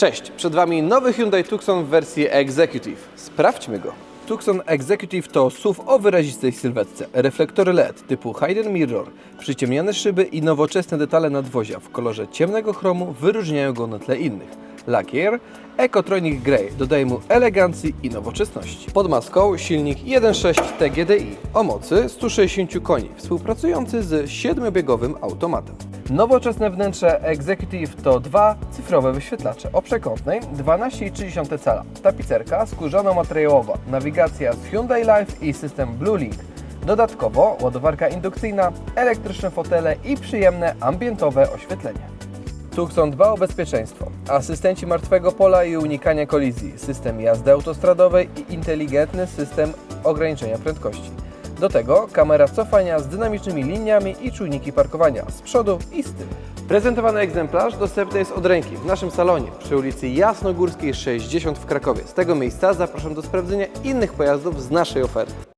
Cześć, przed Wami nowy Hyundai Tucson w wersji Executive. Sprawdźmy go. Tucson Executive to SUV o wyrazistej sylwetce, reflektory LED typu Hidden Mirror, przyciemniane szyby i nowoczesne detale nadwozia w kolorze ciemnego chromu wyróżniają go na tle innych. Lakier Ecotronic Grey dodaje mu elegancji i nowoczesności. Pod maską silnik 1.6 TGDI o mocy 160 koni, współpracujący z 7-biegowym automatem. Nowoczesne wnętrze Executive to dwa cyfrowe wyświetlacze o przekątnej 12,3 cala, tapicerka skórzono-materiałowa, nawigacja z Hyundai Life i system Blue Link. Dodatkowo ładowarka indukcyjna, elektryczne fotele i przyjemne ambientowe oświetlenie. Tucson dba o bezpieczeństwo. Asystenci martwego pola i unikania kolizji, system jazdy autostradowej i inteligentny system ograniczenia prędkości. Do tego kamera cofania z dynamicznymi liniami i czujniki parkowania z przodu i z tyłu. Prezentowany egzemplarz dostępny jest od ręki w naszym salonie przy ulicy Jasnogórskiej 60 w Krakowie. Z tego miejsca zapraszam do sprawdzenia innych pojazdów z naszej oferty.